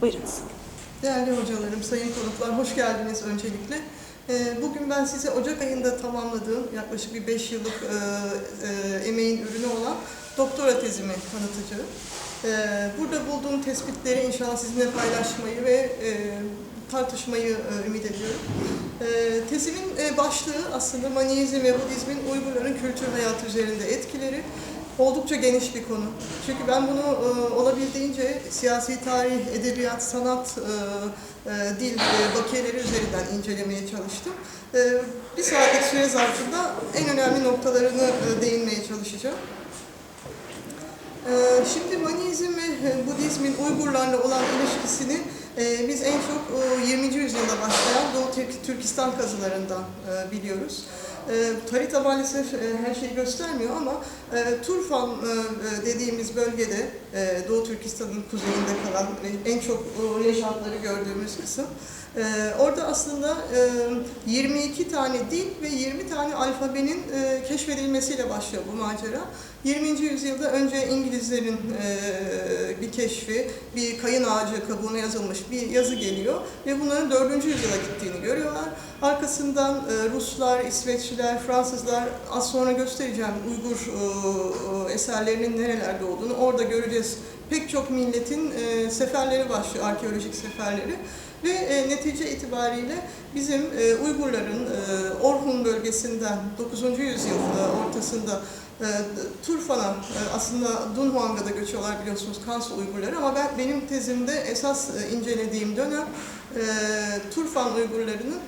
Buyurunuz. Değerli hocalarım, sayın konuklar, hoş geldiniz öncelikle. Ee, Bugün ben size Ocak ayında tamamladığım yaklaşık bir 5 yıllık e, e, emeğin ürünü olan doktora tezimi tanıtacağım. Ee, Burada bulduğum tespitleri inşallah sizinle paylaşmayı ve e, tartışmayı ümit ediyorum. Ee, Tezimin başlığı aslında Maniizm ve Budizmin Uygurların kültür hayatı üzerinde etkileri. Oldukça geniş bir konu. Çünkü ben bunu e, olabildiğince siyasi tarih, edebiyat, sanat, e, e, dil, e, bakiyeleri üzerinden incelemeye çalıştım. E, bir saatlik süre zarfında en önemli noktalarını e, değinmeye çalışacağım. E, şimdi Maniizm ve Budizmin Uygurlarla olan ilişkisini e, biz en çok e, 20. yüzyılda başlayan Doğu Türk- Türkistan kazılarından e, biliyoruz. E, harita maalesef e, her şeyi göstermiyor ama e, Turfan e, e, dediğimiz bölgede e, Doğu Türkistan'ın kuzeyinde kalan ve en çok e, yaşantları gördüğümüz kısım. E, orada aslında e, 22 tane dil ve 20 tane alfabenin e, keşfedilmesiyle başlıyor bu macera. 20. yüzyılda önce İngilizlerin e, bir keşfi, bir kayın ağacı kabuğuna yazılmış bir yazı geliyor ve bunların 4. yüzyıla gittiğini görüyorlar. Arkasından e, Ruslar, İsveçliler, Fransızlar az sonra göstereceğim Uygur e, e, eserlerinin nerelerde olduğunu orada göreceğiz. Pek çok milletin seferleri başlıyor, arkeolojik seferleri. Ve netice itibariyle bizim Uygurların e, Orhun bölgesinden 9. yüzyıl ortasında e, Turfan'a aslında Dunhuang'a göçüyorlar biliyorsunuz Kans Uygurları ama ben benim tezimde esas incelediğim dönem Turfan Uygurlarının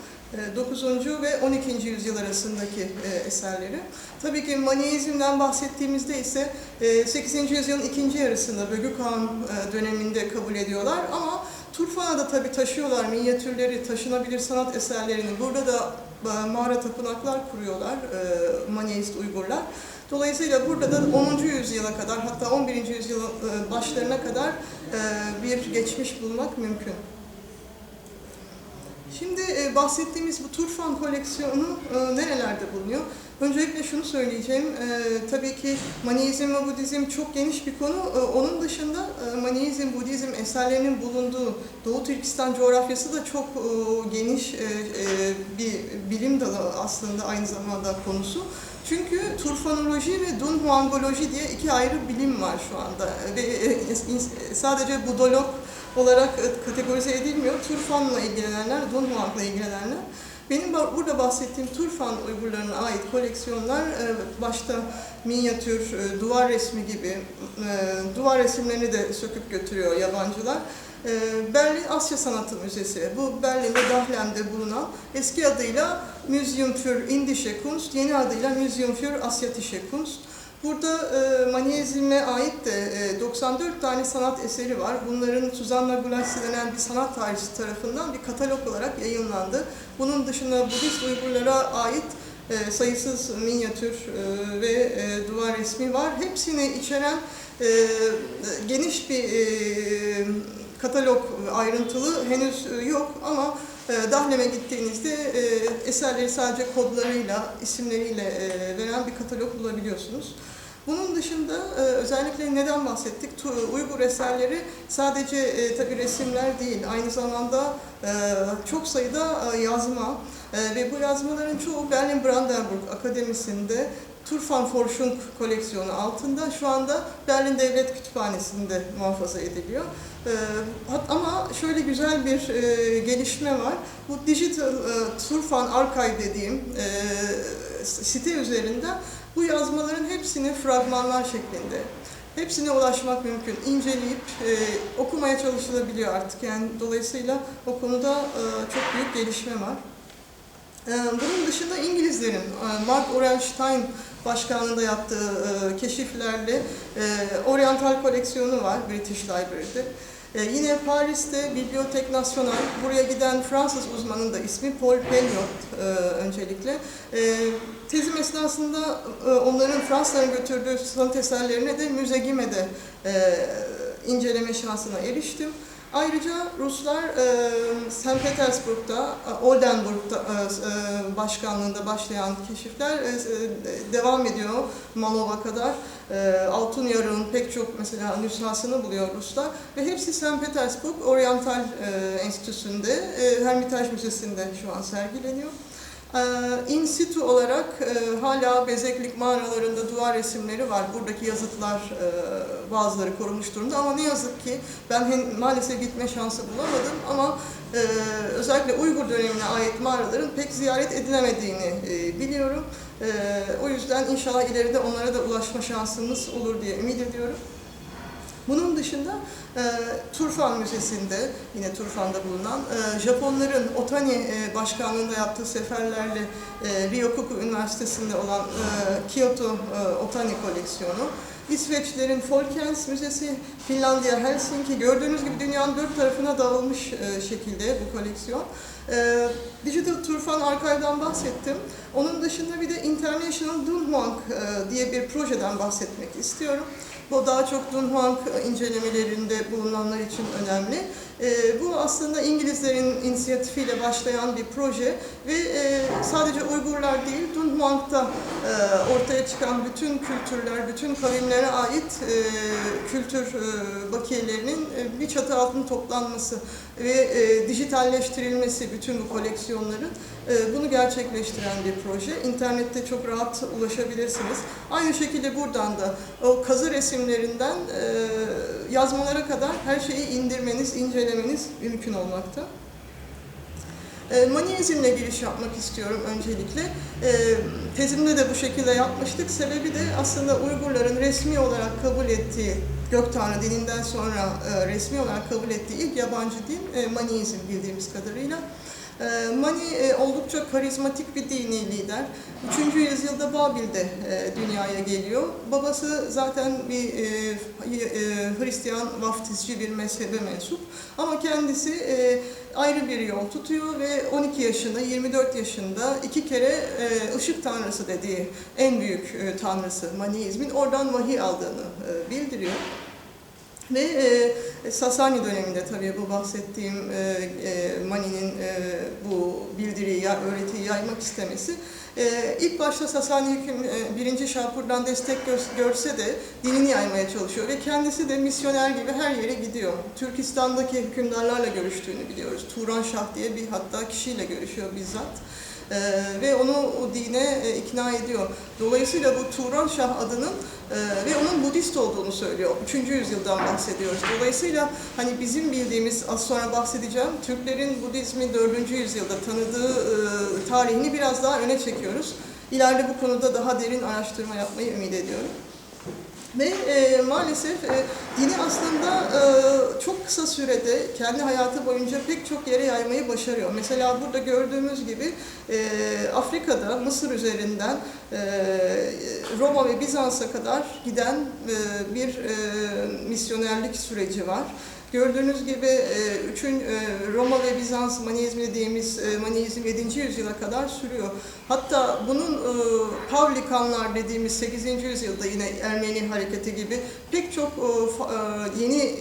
9. ve 12. yüzyıl arasındaki e, eserleri. Tabii ki Maniizm'den bahsettiğimizde ise e, 8. yüzyılın ikinci yarısında Bölgü Kağan e, döneminde kabul ediyorlar ama Turfan'a da tabii taşıyorlar minyatürleri, taşınabilir sanat eserlerini. Burada da e, mağara tapınaklar kuruyorlar e, Maniist Uygurlar. Dolayısıyla burada da 10. yüzyıla kadar hatta 11. yüzyılın e, başlarına kadar e, bir geçmiş bulmak mümkün. Şimdi e, bahsettiğimiz bu Turfan koleksiyonu e, nerelerde bulunuyor? Öncelikle şunu söyleyeceğim, e, tabii ki Maniizm ve Budizm çok geniş bir konu. E, onun dışında e, Maniizm, Budizm eserlerinin bulunduğu Doğu Türkistan coğrafyası da çok e, geniş e, e, bir bilim dalı aslında aynı zamanda konusu. Çünkü turfanoloji ve dunhuangoloji diye iki ayrı bilim var şu anda. Ve e, sadece budolog olarak e, kategorize edilmiyor. Turfan'la ilgilenenler, Dunhuang'la ilgilenenler. Benim burada bahsettiğim Turfan Uygurlarına ait koleksiyonlar e, başta minyatür, e, duvar resmi gibi duvar resimlerini de söküp götürüyor yabancılar. Berlin Asya Sanatı Müzesi. Bu Berlin'de Dahlem'de bulunan eski adıyla Museum für Indische Kunst, yeni adıyla Museum für Asiatische Kunst. Burada e, Maniezm'e ait de e, 94 tane sanat eseri var. Bunların Suzanna Gulassi denen bir sanat tarihçisi tarafından bir katalog olarak yayınlandı. Bunun dışında Budist Uygurlara ait e, sayısız minyatür e, ve e, duvar resmi var. Hepsini içeren e, geniş bir e, katalog ayrıntılı henüz yok ama e, Dahlem'e gittiğinizde e, eserleri sadece kodlarıyla, isimleriyle e, veren bir katalog bulabiliyorsunuz. Bunun dışında e, özellikle neden bahsettik? Uygur eserleri sadece e, tabi resimler değil, aynı zamanda çok sayıda yazma ve bu yazmaların çoğu Berlin Brandenburg Akademisi'nde Turfan Forschung koleksiyonu altında şu anda Berlin Devlet Kütüphanesi'nde muhafaza ediliyor. E, hat- ama şöyle güzel bir e, gelişme var. Bu Digital e, Turfan Archive dediğim e, site üzerinden bu yazmaların hepsini fragmanlar şeklinde, hepsine ulaşmak mümkün. İnceleyip e, okumaya çalışılabiliyor artık. Yani dolayısıyla o konuda e, çok büyük gelişme var. E, bunun dışında İngilizlerin e, Mark Orenstein başkanlığında yaptığı e, keşiflerle oryantal koleksiyonu var British Library'de. E, yine Paris'te Bibliothèque Nationale, buraya giden Fransız uzmanın da ismi Paul Pelliot öncelikle. Tezim esnasında onların Fransa'nın götürdüğü sanat eserlerine de Müze Gime'de inceleme şansına eriştim. Ayrıca Ruslar e, St. Petersburg'da, e, Oldenburg'da e, e, başkanlığında başlayan keşifler e, e, devam ediyor Malov'a kadar. E, Altın Yarık'ın pek çok mesela nüshasını buluyor Ruslar ve hepsi St. Petersburg Oriental e, Enstitüsü'nde, e, Hermitage Müzesi'nde şu an sergileniyor. Ee, In situ olarak e, hala Bezeklik mağaralarında duvar resimleri var. Buradaki yazıtlar e, bazıları korunmuş durumda ama ne yazık ki ben maalesef gitme şansı bulamadım ama e, özellikle Uygur dönemine ait mağaraların pek ziyaret edilemediğini biliyorum. O yüzden inşallah ileride onlara da ulaşma şansımız olur diye ümit ediyorum. Bunun dışında e, Turfan Müzesi'nde, yine Turfan'da bulunan e, Japonların Otani e, başkanlığında yaptığı seferlerle e, Ryokoku Üniversitesi'nde olan e, Kyoto e, Otani koleksiyonu, İsveçlerin Folkens Müzesi, Finlandiya, Helsinki, gördüğünüz gibi dünyanın dört tarafına dağılmış e, şekilde bu koleksiyon. E, Digital Turfan Archive'dan bahsettim. Onun dışında bir de International Dunhuang e, diye bir projeden bahsetmek istiyorum. Bu daha çok Dunhuang incelemelerinde bulunanlar için önemli. E, bu aslında İngilizlerin inisiyatifiyle başlayan bir proje ve e, sadece Uygurlar değil, Dunhuang'da e, ortaya çıkan bütün kültürler, bütün kavimlere ait e, kültür e, bakiyelerinin e, bir çatı altında toplanması ve e, dijitalleştirilmesi bütün bu koleksiyonların e, bunu gerçekleştiren bir proje. İnternette çok rahat ulaşabilirsiniz. Aynı şekilde buradan da o kazı resimlerinden e, yazmalara kadar her şeyi indirmeniz, incelemeniz mümkün olmakta. E, Maniyezmle giriş yapmak istiyorum öncelikle. E, tezimde de bu şekilde yapmıştık. Sebebi de aslında Uygurların resmi olarak kabul ettiği Gök Tanrı dininden sonra e, resmi olarak kabul ettiği ilk yabancı din e, bildiğimiz kadarıyla. E, Mani e, oldukça karizmatik bir dini lider. 3. yüzyılda Babil'de e, dünyaya geliyor. Babası zaten bir e, Hristiyan vaftizci bir mezhebe mensup. Ama kendisi ayrı bir yol tutuyor ve 12 yaşında, 24 yaşında iki kere ışık tanrısı dediği en büyük tanrısı Maniizmin oradan vahiy aldığını bildiriyor. Ve e, Sasani döneminde tabii bu bahsettiğim e, e, Mani'nin e, bu bildiriyi, ya, öğretiyi yaymak istemesi e, ilk başta Sasani hüküm e, birinci Şapur'dan destek gö- görse de dinini yaymaya çalışıyor ve kendisi de misyoner gibi her yere gidiyor. Türkistan'daki hükümdarlarla görüştüğünü biliyoruz. Turan Şah diye bir hatta kişiyle görüşüyor bizzat. Ee, ve onu o dine e, ikna ediyor. Dolayısıyla bu Turan Şah adının e, ve onun Budist olduğunu söylüyor. 3. yüzyıldan bahsediyoruz. Dolayısıyla hani bizim bildiğimiz az sonra bahsedeceğim Türklerin Budizmi 4. yüzyılda tanıdığı e, tarihini biraz daha öne çekiyoruz. İleride bu konuda daha derin araştırma yapmayı ümit ediyorum. Ve e, maalesef e, dini aslında e, çok kısa sürede kendi hayatı boyunca pek çok yere yaymayı başarıyor. Mesela burada gördüğümüz gibi e, Afrika'da Mısır üzerinden e, Roma ve Bizans'a kadar giden e, bir e, misyonerlik süreci var. Gördüğünüz gibi e, üçün e, Roma ve Bizans Maniizmi dediğimiz e, Maniizm 7. yüzyıla kadar sürüyor. Hatta bunun Pavlikanlar dediğimiz 8. yüzyılda yine Ermeni hareketi gibi pek çok yeni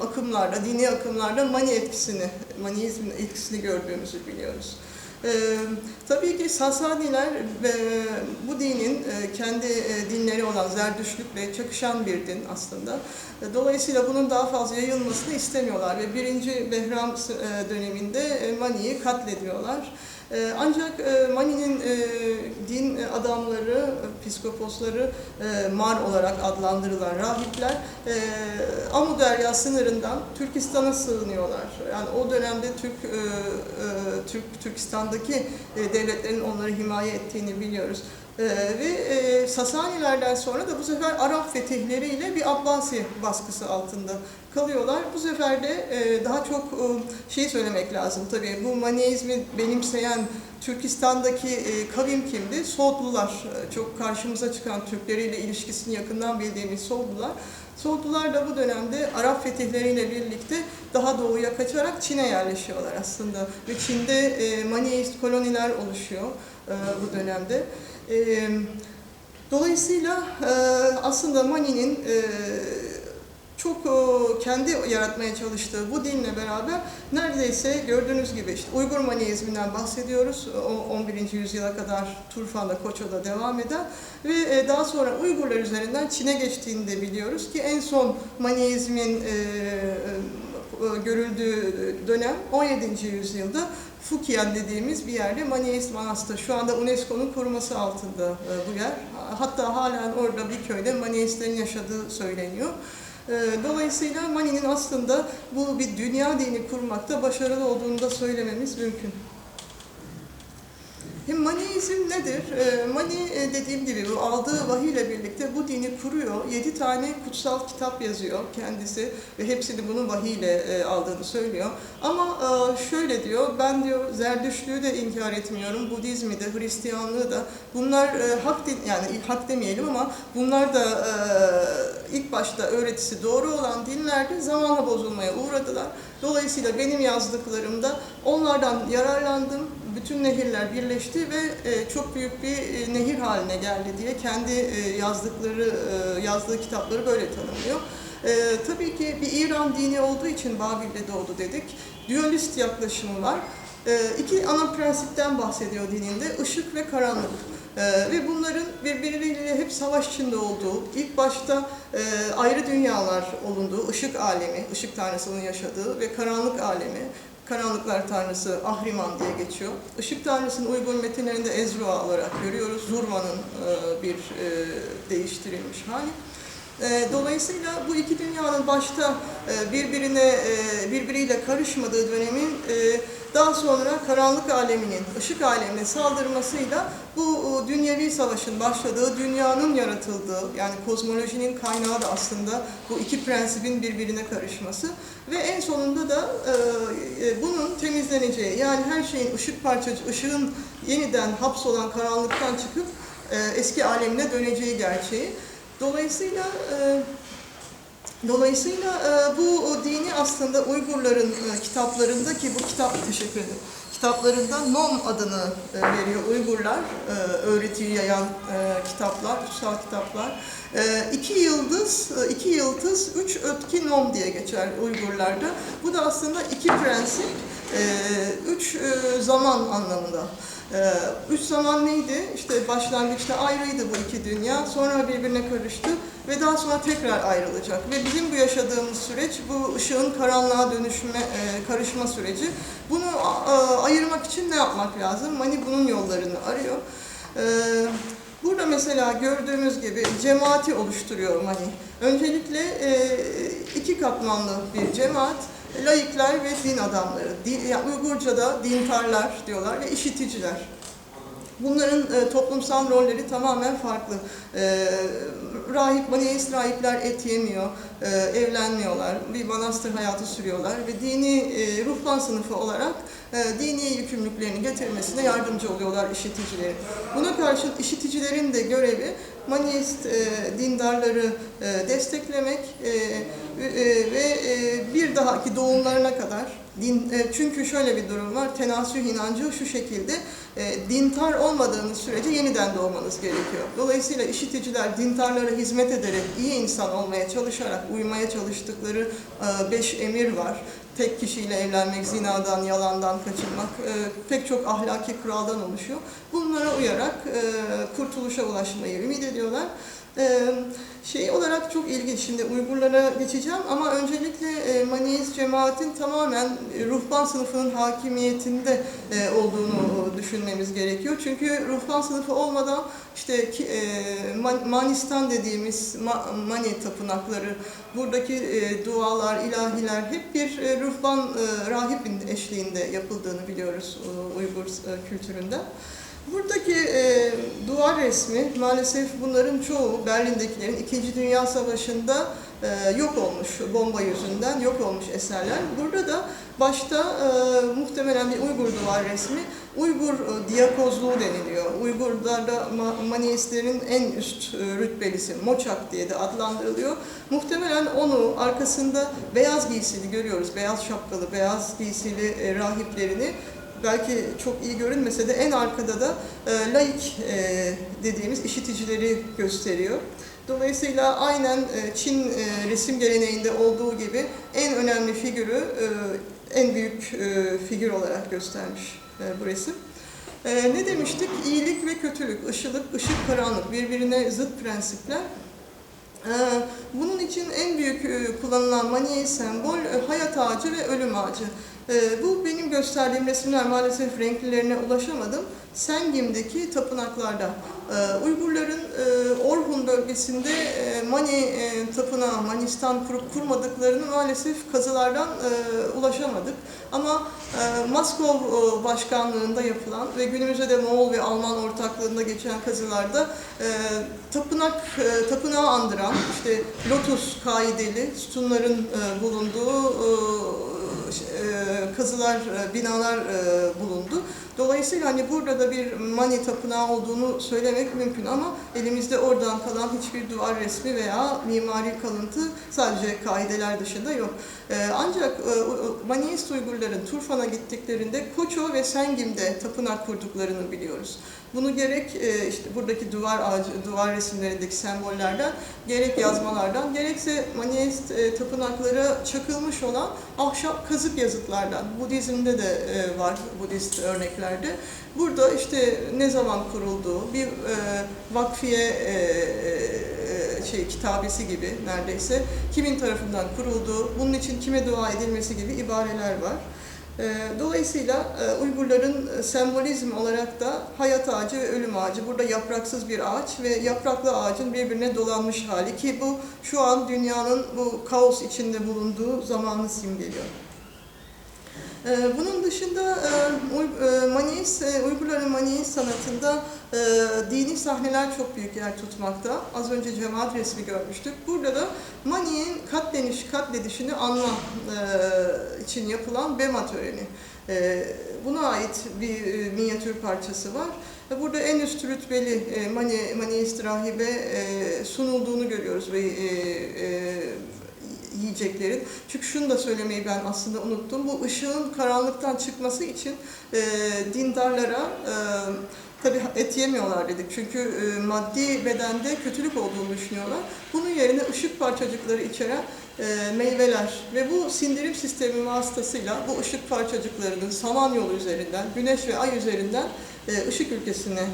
akımlarda, dini akımlarda Mani etkisini, Maniizmin etkisini gördüğümüzü biliyoruz. Ee, tabii ki Sasaniler e, bu dinin e, kendi e, dinleri olan Zerdüştlükle çakışan bir din aslında. E, Dolayısıyla bunun daha fazla yayılmasını istemiyorlar ve 1. Behram e, döneminde e, Mani'yi katlediyorlar. E, Ancak e, Mani'nin e, din adamları, e, psikoposları e, Mar olarak adlandırılan rahipler Amu Derya sınırından Türkistan'a sığınıyorlar. Yani o dönemde Türk Türk Türkistan'daki devletlerin onları himaye ettiğini biliyoruz. E, ve e, Sasanilerden sonra da bu sefer Arap fetihleriyle bir Abbasi baskısı altında kalıyorlar. Bu sefer de e, daha çok e, şey söylemek lazım tabii. Bu Maniizmi benimseyen Türkistan'daki e, kavim kimdi? Soğutlular. Çok karşımıza çıkan Türkleriyle ilişkisini yakından bildiğimiz Soğutlular. Soğutlular da bu dönemde Arap fetihleriyle birlikte daha doğuya kaçarak Çin'e yerleşiyorlar aslında. Ve Çin'de e, Maniist koloniler oluşuyor e, bu dönemde. E, dolayısıyla e, aslında Mani'nin e, çok e, kendi yaratmaya çalıştığı bu dinle beraber neredeyse gördüğünüz gibi işte Uygur Maniizminden bahsediyoruz. O 11. yüzyıla kadar Turfan'da, Koço'da devam eden ve e, daha sonra Uygurlar üzerinden Çin'e geçtiğini de biliyoruz ki en son Maniizmin e, görüldüğü dönem 17. yüzyılda Fukien dediğimiz bir yerde Maniist Manastır. Şu anda UNESCO'nun koruması altında e, bu yer. Hatta halen orada bir köyde Maniistlerin yaşadığı söyleniyor. E, Dolayısıyla Mani'nin aslında bu bir dünya dini kurmakta başarılı olduğunu da söylememiz mümkün. Hem Maniizm nedir? E, Mani e, dediğim gibi bu aldığı vahiy ile birlikte bu dini kuruyor. Yedi tane kutsal kitap yazıyor kendisi ve hepsini bunun vahiy ile e, aldığını söylüyor. Ama e, şöyle diyor, ben diyor Zerdüştlüğü de inkar etmiyorum, Budizmi de, Hristiyanlığı da. Bunlar e, hak din, yani hak demeyelim ama bunlar da e, ilk başta öğretisi doğru olan dinlerdi. Zamanla bozulmaya uğradılar. Dolayısıyla benim yazdıklarımda onlardan yararlandım. Bütün nehirler birleşti ve e, çok büyük bir e, nehir haline geldi diye kendi e, yazdıkları yazdığı kitapları böyle tanımlıyor. Tabii ki bir İran dini olduğu için Babil'de doğdu dedik. Dualist yaklaşımı var. E, iki ana prensipten bahsediyor dininde, ışık ve karanlık. Ee, ve bunların birbirleriyle hep savaş içinde olduğu, ilk başta e, ayrı dünyalar olunduğu, ışık alemi, ışık tanrısının yaşadığı ve karanlık alemi, karanlıklar tanrısı Ahriman diye geçiyor. Işık tanrısının uygun metinlerinde Ezra olarak görüyoruz. Zurva'nın e, bir e, değiştirilmiş hali. E, Dolayısıyla bu iki dünyanın başta e, birbirine e, birbiriyle karışmadığı dönemin e, daha sonra karanlık aleminin ışık alemine saldırmasıyla bu dünyevi savaşın başladığı, dünyanın yaratıldığı yani kozmolojinin kaynağı da aslında bu iki prensibin birbirine karışması ve en sonunda da bunun temizleneceği yani her şeyin ışık parçacı, ışığın yeniden hapsolan karanlıktan çıkıp eski alemine döneceği gerçeği. Dolayısıyla e, Dolayısıyla e, bu dini aslında Uygurların e, kitaplarında ki bu kitap teşekkür ederim. Kitaplarında Nom adını e, veriyor Uygurlar, e, öğretiyi yayan e, kitaplar, kutsal kitaplar. E, iki yıldız, e, iki yıldız, üç ötki Nom diye geçer Uygurlarda. Bu da aslında iki prensip, üç e, zaman anlamında. Ee, üç zaman neydi? İşte başlangıçta ayrıydı bu iki dünya, sonra birbirine karıştı ve daha sonra tekrar ayrılacak. Ve bizim bu yaşadığımız süreç, bu ışığın karanlığa dönüşme, e, karışma süreci. Bunu e, ayırmak için ne yapmak lazım? Mani bunun yollarını arıyor. Ee, burada mesela gördüğümüz gibi cemaati oluşturuyor Mani. Öncelikle iki katmanlı bir cemaat laikler ve din adamları, din, yani Uygurca'da dintarlar diyorlar ve işiticiler. Bunların e, toplumsal rolleri tamamen farklı. E, rahip, Maniist rahipler et yemiyor, e, evlenmiyorlar, bir manastır hayatı sürüyorlar ve dini e, ruhban sınıfı olarak e, dini yükümlülüklerini getirmesine yardımcı oluyorlar işiticilerin. Buna karşın işiticilerin de görevi Maniist e, dindarları e, desteklemek e, ve e, bir dahaki doğumlarına kadar din e, çünkü şöyle bir durum var tenasüh inancı şu şekilde e, dintar olmadığınız sürece yeniden doğmanız gerekiyor. Dolayısıyla işiticiler dintarlara hizmet ederek iyi insan olmaya çalışarak uymaya çalıştıkları e, beş emir var tek kişiyle evlenmek, zinadan, yalandan kaçınmak e, pek çok ahlaki kuraldan oluşuyor. Bunlara uyarak e, kurtuluşa ulaşmayı ümit ediyorlar. E, şey olarak çok ilginç, şimdi Uygurlara geçeceğim ama öncelikle e, Maniist cemaatin tamamen ruhban sınıfının hakimiyetinde e, olduğunu düşünmemiz gerekiyor. Çünkü ruhban sınıfı olmadan işte ki, e, Man- Manistan dediğimiz Ma- Mani tapınakları, buradaki e, dualar, ilahiler hep bir e, ruhban e, rahibin eşliğinde yapıldığını biliyoruz e, Uygur e, kültüründe. Buradaki e, duvar resmi maalesef bunların çoğu Berlin'dekilerin İkinci Dünya Savaşı'nda e, yok olmuş bomba yüzünden yok olmuş eserler. Burada da başta e, muhtemelen bir Uygur duvar resmi Uygur e, diyakozluğu deniliyor. Uygurlarda ma- Maniistlerin en üst e, rütbelisi Moçak diye de adlandırılıyor. Muhtemelen onu arkasında beyaz giysili görüyoruz. Beyaz şapkalı, beyaz giysili e, rahiplerini belki çok iyi görünmese de en arkada da e, laik e, dediğimiz işiticileri gösteriyor. Dolayısıyla aynen e, Çin e, resim geleneğinde olduğu gibi en önemli figürü, e, en büyük e, figür olarak göstermiş e, bu resim. E, ne demiştik? İyilik ve kötülük, ışılık, ışık, karanlık birbirine zıt prensipler. E, Bunun için en büyük e, kullanılan maniye sembol e, hayat ağacı ve ölüm ağacı. E, Bu benim gösterdiğim resimler maalesef renklilerine ulaşamadım. Sengim'deki tapınaklarda. E, Uygurların e, Orhun bölgesinde e, Mani tapınağı, Manistan kurup kurmadıklarını maalesef kazılardan ulaşamadık. Ama e, başkanlığında yapılan ve günümüzde de Moğol ve Alman ortaklığında geçen kazılarda tapınak tapınağı andıran işte lotus kaideli sütunların bulunduğu kazılar, e, binalar e, bulundu. Dolayısıyla hani burada da bir Mani tapınağı olduğunu söylemek mümkün ama elimizde oradan kalan hiçbir duvar resmi veya mimari kalıntı sadece kaideler dışında yok. E, Ancak e, Maniist Uygurların Turfan'a gittiklerinde Koço ve Sengim'de tapınak kurduklarını biliyoruz. Bunu gerek e, işte buradaki duvar ağacı, duvar resimlerindeki sembollerden, gerek yazmalardan, gerekse Maniist e, tapınaklara çakılmış olan ahşap kazık yazıtlardan. Budizm'de de var Budist örneklerde. Burada işte ne zaman kurulduğu, bir e, vakfiye e, e, şey kitabesi gibi neredeyse kimin tarafından kurulduğu, bunun için kime dua edilmesi gibi ibareler var. E, Dolayısıyla e, Uygurların sembolizm olarak da hayat ağacı ve ölüm ağacı. Burada yapraksız bir ağaç ve yapraklı ağacın birbirine dolanmış hali ki bu şu an dünyanın bu kaos içinde bulunduğu zamanı simgeliyor. E, Bunun dışında e, e, Maniist, e, Uygurların Maniist sanatında dini sahneler çok büyük yer tutmakta. Az önce cemaat resmi görmüştük. Burada da Mani'nin katleniş, katledişini anma için yapılan Bema töreni. Buna ait bir minyatür parçası var. Burada en üst rütbeli Mani, Maniist rahibe sunulduğunu görüyoruz ve yiyeceklerin. Çünkü şunu da söylemeyi ben aslında unuttum. Bu ışığın karanlıktan çıkması için e, dindarlara e, tabii et yemiyorlar dedik. Çünkü e, maddi bedende kötülük olduğunu düşünüyorlar. Bunun yerine ışık parçacıkları içeren e, meyveler ve bu sindirim sistemi vasıtasıyla bu ışık parçacıklarının samanyolu üzerinden, güneş ve ay üzerinden e, ışık ülkesine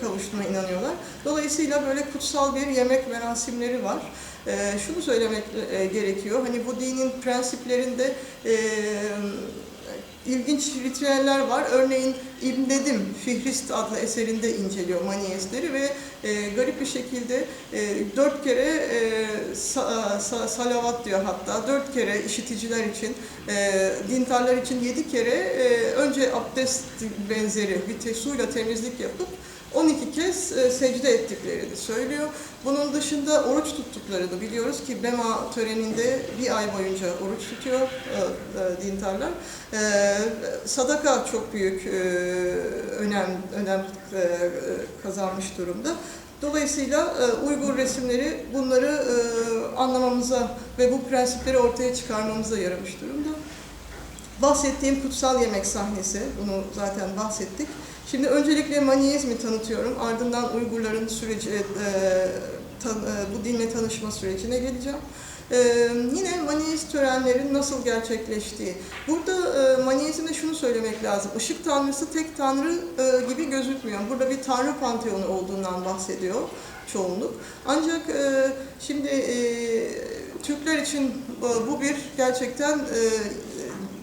kavuştuğuna inanıyorlar. Dolayısıyla böyle kutsal bir yemek merasimleri var. E, şunu söylemek e, gerekiyor. Hani bu dinin prensiplerinde e, ilginç ritüeller var. Örneğin İbn Nedim Fihrist adlı eserinde inceliyor Maniestleri ve e, garip bir şekilde e, dört kere e, sa- sa- salavat diyor hatta dört kere işiticiler için e, dintarlar için yedi kere e, önce abdest benzeri bir suyla temizlik yapıp 12 kez e, secde ettiklerini söylüyor. Bunun dışında oruç tuttuklarını biliyoruz ki Bema töreninde bir ay boyunca oruç tutuyor e, e, dintarlar. E, sadaka çok büyük önem önem kazanmış durumda. Dolayısıyla Uygur resimleri bunları anlamamıza ve bu prensipleri ortaya çıkarmamıza yaramış durumda. Bahsettiğim kutsal yemek sahnesi, bunu zaten bahsettik. Şimdi öncelikle Maniizmi tanıtıyorum, ardından Uygurların süreci, e, tan- e, bu dinle tanışma sürecine geleceğim. E, yine Maniist törenlerin nasıl gerçekleştiği. Burada e, Maniizmde şunu söylemek lazım, Işık tanrısı tek tanrı e, gibi gözükmüyor. Burada bir tanrı panteonu olduğundan bahsediyor çoğunluk. Ancak e, şimdi e, Türkler için bu- bu bir gerçekten e,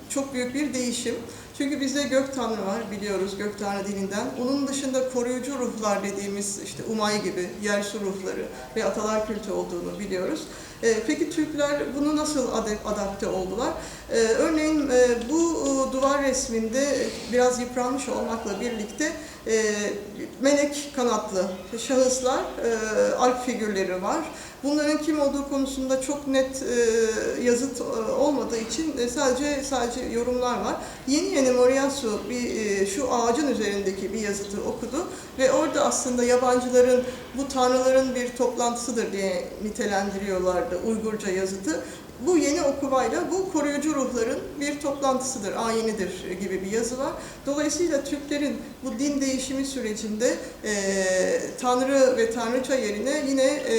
çok büyük bir değişim. Çünkü bizde gök tanrı var biliyoruz gök tanrı dilinden. Onun dışında koruyucu ruhlar dediğimiz işte Umay gibi yer su ruhları ve atalar kültü olduğunu biliyoruz. Ee, peki Türkler bunu nasıl adapte oldular? Ee, örneğin e, bu e, duvar resminde biraz yıpranmış olmakla birlikte e, melek kanatlı şahıslar, e, alp figürleri var. Bunların kim olduğu konusunda çok net e, yazıt e, olmadığı için e, sadece sadece yorumlar var. Yeni yeni Moriyasu bir e, şu ağacın üzerindeki bir yazıtı okudu ve orada aslında yabancıların bu tanrıların bir toplantısıdır diye nitelendiriyorlardı Uygurca yazıtı. bu yeni okumayla bu koruyucu ruhların bir toplantısıdır, ayinidir gibi bir yazı var. Dolayısıyla Türklerin bu din değişimi sürecinde e, Tanrı ve Tanrıça yerine yine e,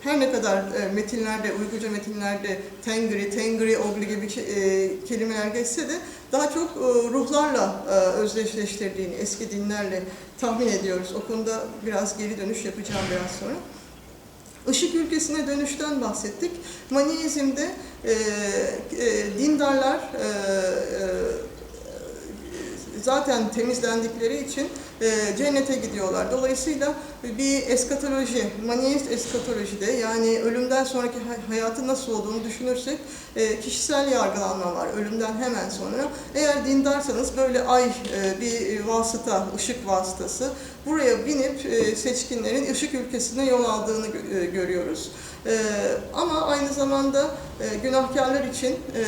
her ne kadar e, metinlerde, Uygurca metinlerde Tengri, Tengri, Ogli gibi e, kelimeler geçse de daha çok e, ruhlarla e, özdeşleştirdiğini eski dinlerle tahmin ediyoruz. O konuda biraz geri dönüş yapacağım biraz sonra. Işık ülkesine dönüşten bahsettik. Maniizmde e, e, dindarlar e, e, zaten temizlendikleri için e, cennete gidiyorlar. Dolayısıyla bir eskatoloji, maniist eskatolojide yani ölümden sonraki hay- hayatın nasıl olduğunu düşünürsek e, kişisel yargılanma var ölümden hemen sonra. Eğer dindarsanız böyle ay e, bir vasıta, ışık vasıtası buraya binip e, seçkinlerin ışık ülkesine yol aldığını gö- görüyoruz. E, ama aynı zamanda e, günahkarlar için e,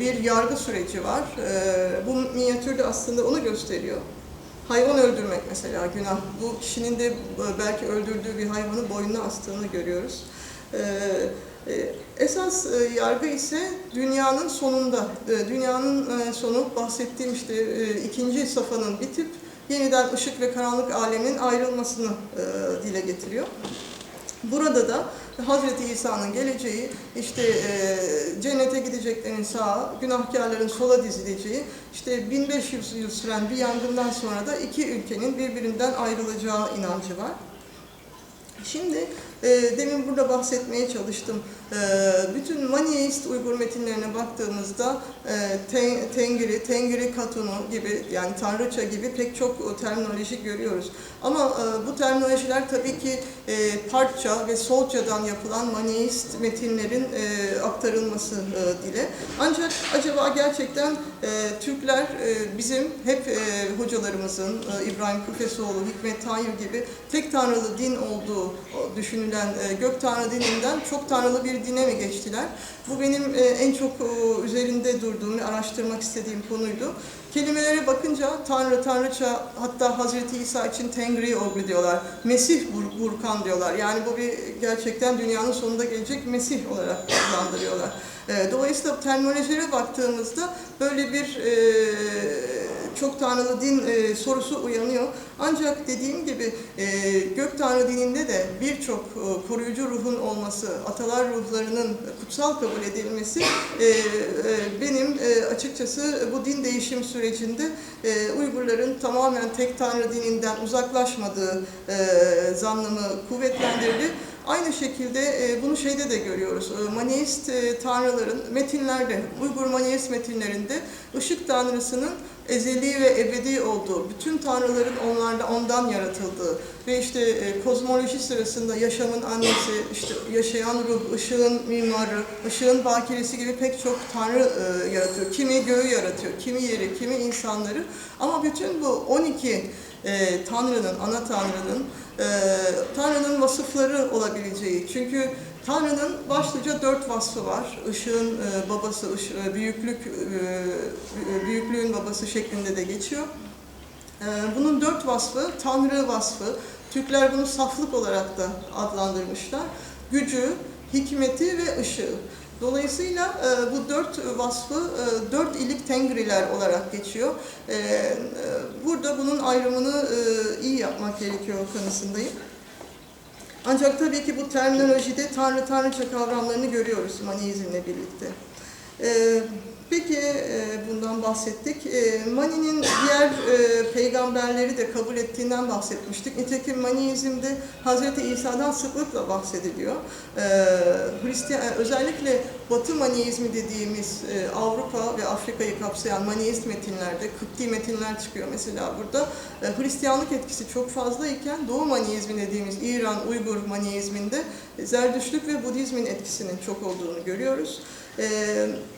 bir yargı süreci var. E, bu minyatürde aslında onu gösteriyor. Hayvan öldürmek mesela günah. Bu kişinin de e, belki öldürdüğü bir hayvanı boynuna astığını görüyoruz. E, e, Esas yargı ise dünyanın sonunda, dünyanın sonu bahsettiğim işte ikinci safhanın bitip yeniden ışık ve karanlık alemin ayrılmasını dile getiriyor. Burada da Hazreti İsa'nın geleceği, işte e, cennete gideceklerin sağa, günahkarların sola dizileceği, işte 1500 yıl süren bir yangından sonra da iki ülkenin birbirinden ayrılacağı inancı var. Şimdi e, demin burada bahsetmeye çalıştım. E, bütün Maniist Uygur metinlerine baktığımızda e, ten, Tengri, Tengri Katunu gibi yani Tanrıça gibi pek çok terminoloji görüyoruz. Ama e, bu terminolojiler tabii ki e, Partça ve Solcadan yapılan Maniist metinlerin aktarılması dile. Ancak acaba gerçekten Türkler bizim hep hocalarımızın İbrahim Küfesoğlu, Hikmet Tayyip gibi tek tanrılı din olduğu düşünülen gök tanrı dininden çok tanrılı bir dine mi geçtiler? Bu benim e, en çok e, üzerinde durduğum araştırmak istediğim konuydu. Kelimelere bakınca Tanrı, Tanrıça hatta Hazreti İsa için Tengri Ogri diyorlar. Mesih Bur- Burkan diyorlar. Yani bu bir gerçekten dünyanın sonunda gelecek Mesih olarak adlandırıyorlar. E, Dolayısıyla terminolojilere baktığımızda böyle bir e, çok tanrılı din e, sorusu uyanıyor. Ancak dediğim gibi e, gök tanrı dininde de birçok e, koruyucu ruhun olması, atalar ruhlarının kutsal kabul edilmesi e, e, benim e, açıkçası bu din değişim sürecinde e, Uygurların tamamen tek tanrı dininden uzaklaşmadığı e, zannımı kuvvetlendirdi. Aynı şekilde e, bunu şeyde de görüyoruz. E, Maniist e, tanrıların metinlerde, Uygur Maniist metinlerinde ışık tanrısının ezeli ve ebedi olduğu, bütün tanrıların onlarda ondan yaratıldığı ve işte e, kozmoloji sırasında yaşamın annesi, işte yaşayan ruh, ışığın mimarı, ışığın bakiresi gibi pek çok tanrı e, yaratıyor. Kimi göğü yaratıyor, kimi yeri, kimi insanları. Ama bütün bu 12 e, tanrının, ana tanrının e, Tanrı'nın vasıfları olabileceği. Çünkü Tanrı'nın başlıca dört vasfı var. Işığın e, babası, ışı- e, büyüklük, e, büyüklüğün babası şeklinde de geçiyor. E, bunun dört vasfı, Tanrı vasfı. Türkler bunu saflık olarak da adlandırmışlar. Gücü, hikmeti ve ışığı. Dolayısıyla e, bu dört vasfı e, dört ilik tengriler olarak geçiyor. E, e, burada bunun ayrımını e, iyi yapmak gerekiyor kanısındayım. Ancak tabii ki bu terminolojide tanrı tanrıça kavramlarını görüyoruz Maniizmle birlikte. E, peki e, bundan bahsettik. E, Mani'nin diğer e, peygamberleri de kabul ettiğinden bahsetmiştik. Nitekim Maniizm'de Hz. İsa'dan sıklıkla bahsediliyor. Hristiyan, özellikle Batı Maniizmi dediğimiz Avrupa ve Afrika'yı kapsayan Maniist metinlerde, Kıpti metinler çıkıyor mesela burada. Hristiyanlık etkisi çok fazla iken Doğu Maniizmi dediğimiz İran, Uygur Maniizminde Zerdüştlük ve Budizmin etkisinin çok olduğunu görüyoruz. E,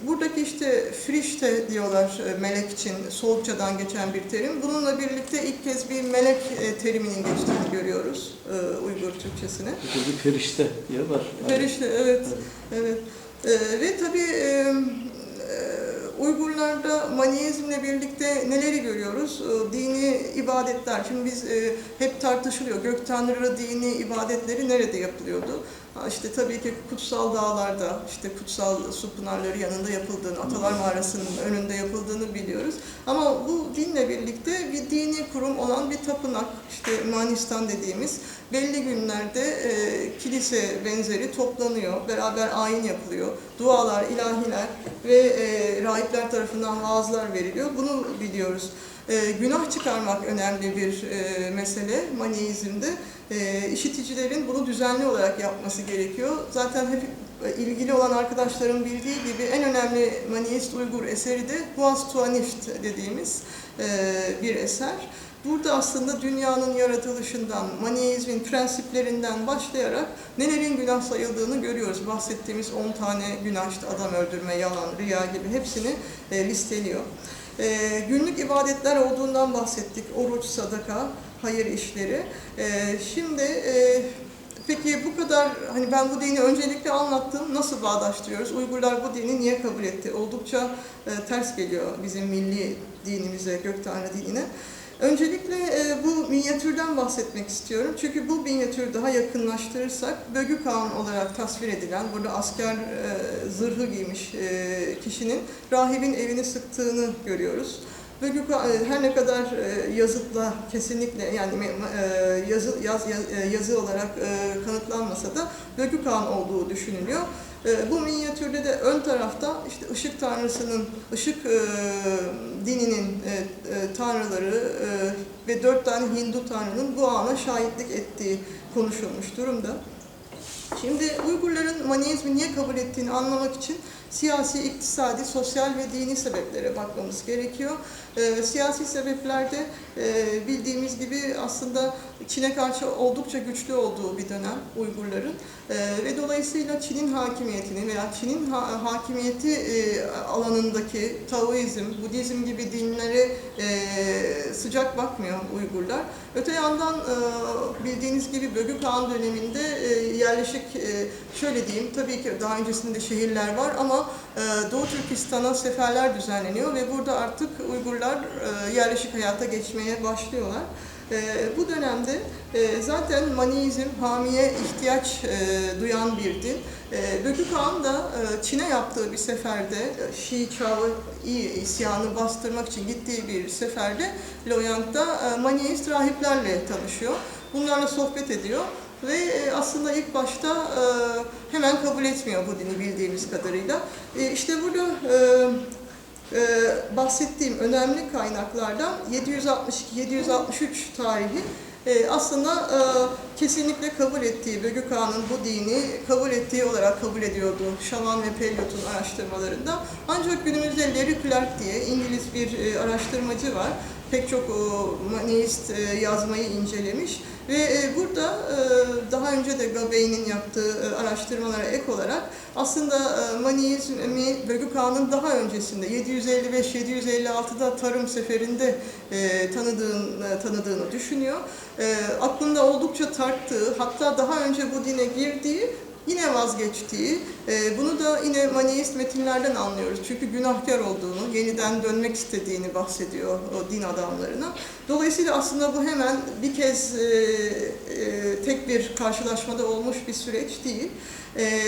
buradaki işte Frişte diyorlar e, melek için, Soğukçadan geçen bir terim. Bununla birlikte ilk kez bir melek e, teriminin geçtiğini görüyoruz e, Uygur Türkçesine. Bir perişte diye var. Yani, Perişte, evet. Evet. Evet. Ee, ve tabii e, e, Uygurlarda Maniizmle birlikte neleri görüyoruz? Dini ibadetler. Şimdi biz e, hep tartışılıyor. Gök Tanrı dini ibadetleri nerede yapılıyordu? İşte tabii ki kutsal dağlarda, işte kutsal su pınarları yanında yapıldığını, Atalar Mağarası'nın önünde yapıldığını biliyoruz. Ama bu dinle birlikte bir dini kurum olan bir tapınak, işte Manistan dediğimiz belli günlerde e, kilise benzeri toplanıyor, beraber ayin yapılıyor, dualar, ilahiler ve e, rahipler tarafından vaazlar veriliyor. Bunu biliyoruz. E, günah çıkarmak önemli bir e, mesele Maniizm'de. E, işiticilerin bunu düzenli olarak yapması gerekiyor. Zaten hep e, ilgili olan arkadaşların bildiği gibi en önemli Maniist Uygur eseri de Huas Tuanift dediğimiz e, bir eser. Burada aslında dünyanın yaratılışından, Maniizmin prensiplerinden başlayarak nelerin günah sayıldığını görüyoruz. Bahsettiğimiz 10 tane günah işte adam öldürme, yalan, riya gibi hepsini e, listeliyor. E, günlük ibadetler olduğundan bahsettik. Oruç, sadaka, hayır işleri. E, şimdi e, peki bu kadar hani ben bu dini öncelikle anlattım. Nasıl bağdaştırıyoruz? Uygurlar bu dini niye kabul etti? Oldukça e, ters geliyor bizim milli dinimize, gök tanrı dinine. Öncelikle e, bu minyatürden bahsetmek istiyorum. Çünkü bu minyatürü daha yakınlaştırırsak Bögü Kağan olarak tasvir edilen, burada asker e, zırhı giymiş e, kişinin rahibin evini sıktığını görüyoruz. Bögü her ne kadar yazıtla kesinlikle yani yazı, yaz, yaz- yazı olarak kanıtlanmasa da Bögü Kağan olduğu düşünülüyor. E, Bu minyatürde de ön tarafta işte ışık tanrısının, ışık e, dininin e, e, tanrıları ve dört tane Hindu tanrının bu ana şahitlik ettiği konuşulmuş durumda. Şimdi Uygurların Maniizmi niye kabul ettiğini anlamak için siyasi, iktisadi, sosyal ve dini sebeplere bakmamız gerekiyor. Ee, siyasi sebeplerde e, bildiğimiz gibi aslında Çin'e karşı oldukça güçlü olduğu bir dönem Uygurların Ee, ve dolayısıyla Çin'in hakimiyetini veya Çin'in ha- hakimiyeti e, alanındaki Taoizm, Budizm gibi dinlere e, sıcak bakmıyor Uygurlar. Öte yandan bildiğiniz gibi Bögü Kağan döneminde yerleşik, şöyle diyeyim, tabii ki daha öncesinde şehirler var ama Doğu Türkistan'a seferler düzenleniyor ve burada artık Uygurlar e, yerleşik hayata geçmeye başlıyorlar. E, bu dönemde e, zaten Maniizm hamiye ihtiyaç duyan bir din. Bögü Kağan da Çin'e yaptığı bir seferde, Şii Çağ'ı isyanı bastırmak için gittiği bir seferde Loyang'da Maniist rahiplerle tanışıyor. Bunlarla sohbet ediyor ve aslında ilk başta hemen kabul etmiyor bu dini bildiğimiz kadarıyla. İşte burada e, e, bahsettiğim önemli kaynaklardan 762-763 tarihi e, aslında e, kesinlikle kabul ettiği, Bögü Kağan'ın bu dini kabul ettiği olarak kabul ediyordu Şaman ve Pelyot'un araştırmalarında. Ancak günümüzde Larry Clark diye İngiliz bir e, araştırmacı var. Pek çok o, maniist e, yazmayı incelemiş ve e, burada e, daha önce de Gabey'in yaptığı e, araştırmalara ek olarak aslında e, Maniizmi Bögü Kağan'ın daha öncesinde 755-756'da Tarım Seferi'nde e, tanıdığını, tanıdığını düşünüyor. Aklında oldukça tarttığı, hatta daha önce bu dine girdiği yine vazgeçtiği, e, bunu da yine Maniist metinlerden anlıyoruz. Çünkü günahkar olduğunu, yeniden dönmek istediğini bahsediyor o din adamlarına. Dolayısıyla aslında bu hemen bir kez e, e, tek bir karşılaşmada olmuş bir süreç değil. E,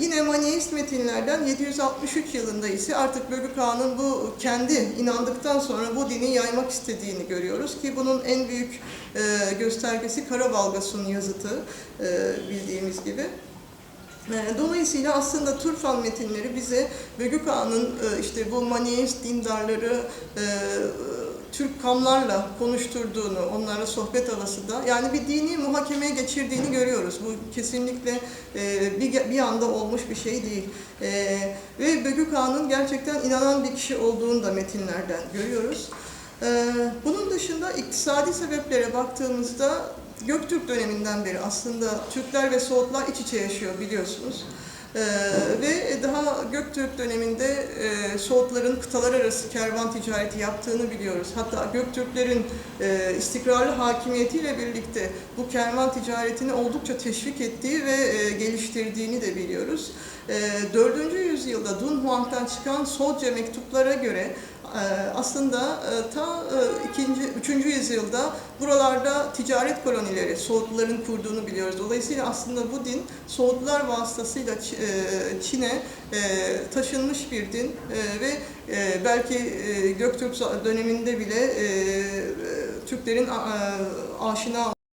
yine Maniist metinlerden 763 yılında ise artık Bögü Kağan'ın bu kendi inandıktan sonra bu dini yaymak istediğini görüyoruz ki bunun en büyük e, göstergesi Karabalgas'ın yazıtı e, bildiğimiz gibi. E, Dolayısıyla aslında Turfan metinleri bize Bögü Kağan'ın e, işte bu Maniist dindarları e, Türk kamlarla konuşturduğunu, onlara sohbet havasında yani bir dini muhakemeye geçirdiğini görüyoruz. Bu kesinlikle e, bir, bir anda olmuş bir şey değil. E, ve Bögü Kağan'ın gerçekten inanan bir kişi olduğunu da metinlerden görüyoruz. E, bunun dışında iktisadi sebeplere baktığımızda Göktürk döneminden beri aslında Türkler ve Soğutlar iç içe yaşıyor biliyorsunuz. Ee, ve daha Göktürk döneminde e, Soğutların kıtalar arası kervan ticareti yaptığını biliyoruz. Hatta Göktürklerin e, istikrarlı hakimiyetiyle birlikte bu kervan ticaretini oldukça teşvik ettiği ve e, geliştirdiğini de biliyoruz. E, 4. yüzyılda Dunhuang'dan çıkan Solca mektuplara göre aslında e, ta ikinci, üçüncü yüzyılda buralarda ticaret kolonileri Soğutluların kurduğunu biliyoruz. Dolayısıyla aslında bu din Soğutlular vasıtasıyla e, Çin'e e, taşınmış bir din E, ve e, belki e, Göktürk döneminde bile e, e, Türklerin aşina